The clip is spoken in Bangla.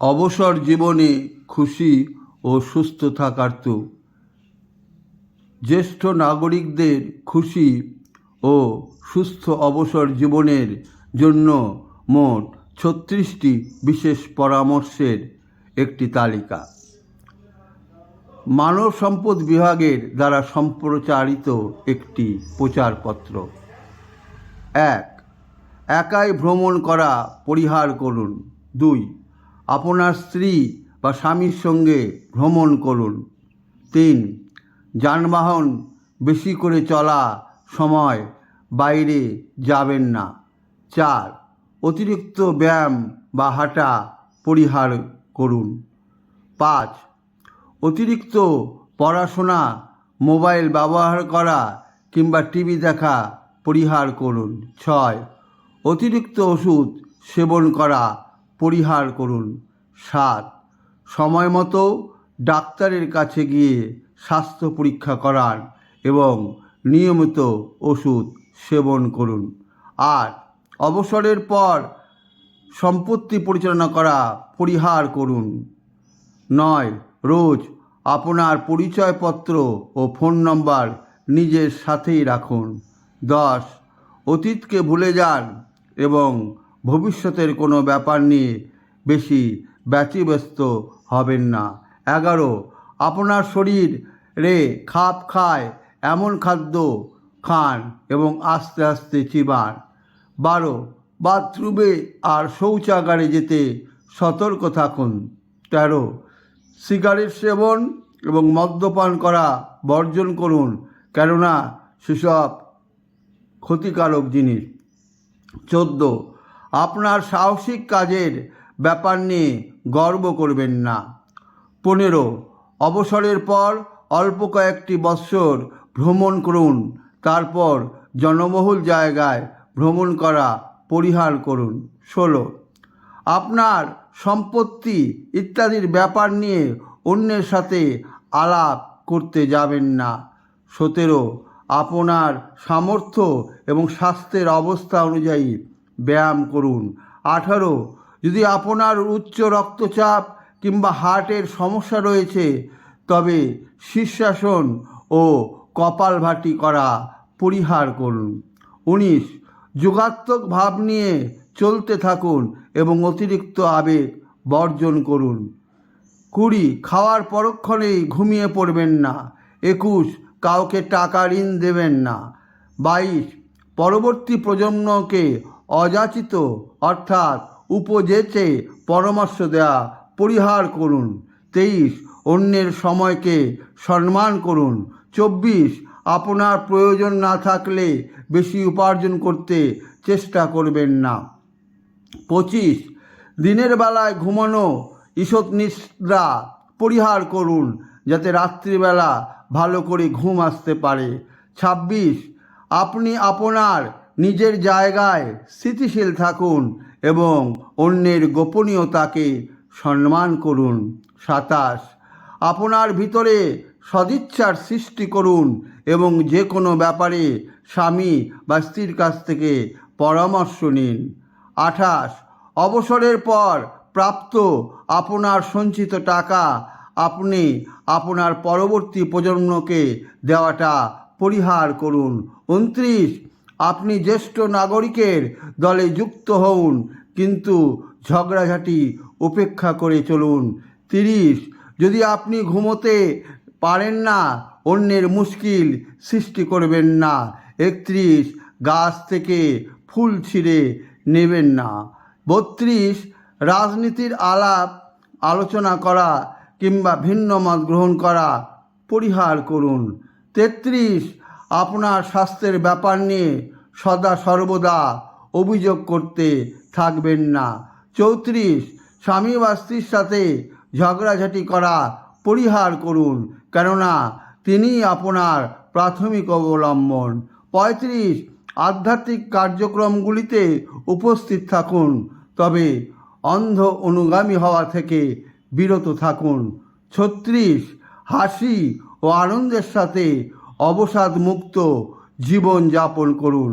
অবসর জীবনে খুশি ও সুস্থ থাকার তো। জ্যেষ্ঠ নাগরিকদের খুশি ও সুস্থ অবসর জীবনের জন্য মোট ছত্রিশটি বিশেষ পরামর্শের একটি তালিকা। মানব সম্পদ বিভাগের দ্বারা সম্প্রচারিত একটি প্রচারপত্র। এক, একাই ভ্রমণ করা, পরিহার করুন। দুই আপনার স্ত্রী বা স্বামীর সঙ্গে ভ্রমণ করুন। তিন, যানবাহন বেশি করে চলা সময় বাইরে যাবেন না। চার, অতিরিক্ত ব্যায়াম বা হাঁটা পরিহার করুন। পাঁচ, অতিরিক্ত পড়াশোনা, মোবাইল ব্যবহার করা কিংবা টিভি দেখা পরিহার করুন। ছয়, অতিরিক্ত ওষুধ সেবন করা পরিহার করুন। সাত, সময় মতো ডাক্তারের কাছে গিয়ে স্বাস্থ্য পরীক্ষা করান এবং নিয়মিত ওষুধ সেবন করুন। আট, অবসরের পর সম্পত্তি পরিচালনা করা পরিহার করুন। নয়, রোজ আপনার পরিচয়পত্র ও ফোন নম্বর নিজের সাথেই রাখুন। দশ, অতীতকে ভুলে যান এবং ভবিষ্যতের কোনো ব্যাপার নিয়ে বেশি ব্যতিব্যস্ত হবেন না। এগারো, আপনার শরীর রে খাপ খায়, এমন খাদ্য খান এবং আস্তে আস্তে চিবান। বারো, বাথরুমে আর শৌচাগারে যেতে সতর্ক থাকুন। তেরো, সিগারেট সেবন এবং মদ্যপান করা বর্জন করুন, কেননা সেসব ক্ষতিকারক জিনিস। চোদ্দ আপনার সাহসিক কাজের ব্যাপার নিয়ে গর্ব করবেন না। পনেরো, অবসরের পর অল্প কয়েকটি বৎসর ভ্রমণ করুন, তারপর জনবহুল জায়গায় ভ্রমণ করা পরিহার করুন। ষোলো, আপনার সম্পত্তি ইত্যাদির ব্যাপার নিয়ে অন্যের সাথে আলাপ করতে যাবেন না। সতেরো, আপনার সামর্থ্য এবং স্বাস্থ্যের অবস্থা অনুযায়ী ব্যায়াম করুন। আঠারো, যদি আপনার উচ্চ রক্তচাপ কিংবা হার্টের সমস্যা রয়েছে, তবে শীর্ষাসন ও কপালভাটি করা পরিহার করুন। উনিশ, যোগাত্মক ভাব নিয়ে চলতে থাকুন এবং অতিরিক্ত আবেগ বর্জন করুন। কুড়ি, খাওয়ার পরক্ষণেই ঘুমিয়ে পড়বেন না। একুশ, কাউকে টাকা ঋণ দেবেন না। বাইশ, পরবর্তী প্রজন্মকে অযাচিত, অর্থাৎ উপজেচে পরামর্শ দেওয়া পরিহার করুন। তেইশ, অন্যের সময়কে সম্মান করুন। চব্বিশ, আপনার প্রয়োজন না থাকলে বেশি উপার্জন করতে চেষ্টা করবেন না। পঁচিশ, দিনের বেলায় ঘুমানো, ঈষৎ নিদ্রা পরিহার করুন, যাতে রাত্রিবেলা ভালো করে ঘুম আসতে পারে। ছাব্বিশ, আপনি আপনার নিজের জায়গায় স্থিতিশীল থাকুন এবং অন্যের গোপনীয়তাকে সম্মান করুন। সাতাশ, আপনার ভিতরে সদিচ্ছার সৃষ্টি করুন এবং যে কোনো ব্যাপারে স্বামী বা স্ত্রীর কাছ থেকে পরামর্শ নিন। আঠাশ, অবসরের পর প্রাপ্ত আপনার সঞ্চিত টাকা আপনি আপনার পরবর্তী প্রজন্মকে দেওয়াটা পরিহার করুন। উনত্রিশ আপনি জ্যেষ্ঠ নাগরিকের দলে যুক্ত হন কিন্তু ঝগড়াঝাটি উপেক্ষা করে চলুন। তিরিশ, যদি আপনি ঘুমোতে পারেন না, অন্যের মুশকিল সৃষ্টি করবেন না। একত্রিশ, গাছ থেকে ফুল ছিঁড়ে নেবেন না। বত্রিশ, রাজনীতির আলাপ, আলোচনা করা কিংবা ভিন্ন মত গ্রহণ করা, পরিহার করুন। তেত্রিশ আপনার স্বাস্থ্যের ব্যাপার নিয়ে সদা সর্বদা অভিযোগ করতে থাকবেন না। চৌত্রিশ, স্বামী বা স্ত্রীর সাথে ঝগড়াঝাটি করা পরিহার করুন, কেননা তিনি আপনার প্রাথমিক অবলম্বন। পঁয়ত্রিশ, আধ্যাত্মিক কার্যক্রমগুলিতে উপস্থিত থাকুন, তবে অন্ধ অনুগামী হওয়া থেকে বিরত থাকুন। ছত্রিশ, হাসি ও আনন্দের সাথে অবসাদ মুক্ত জীবন যাপন করুন।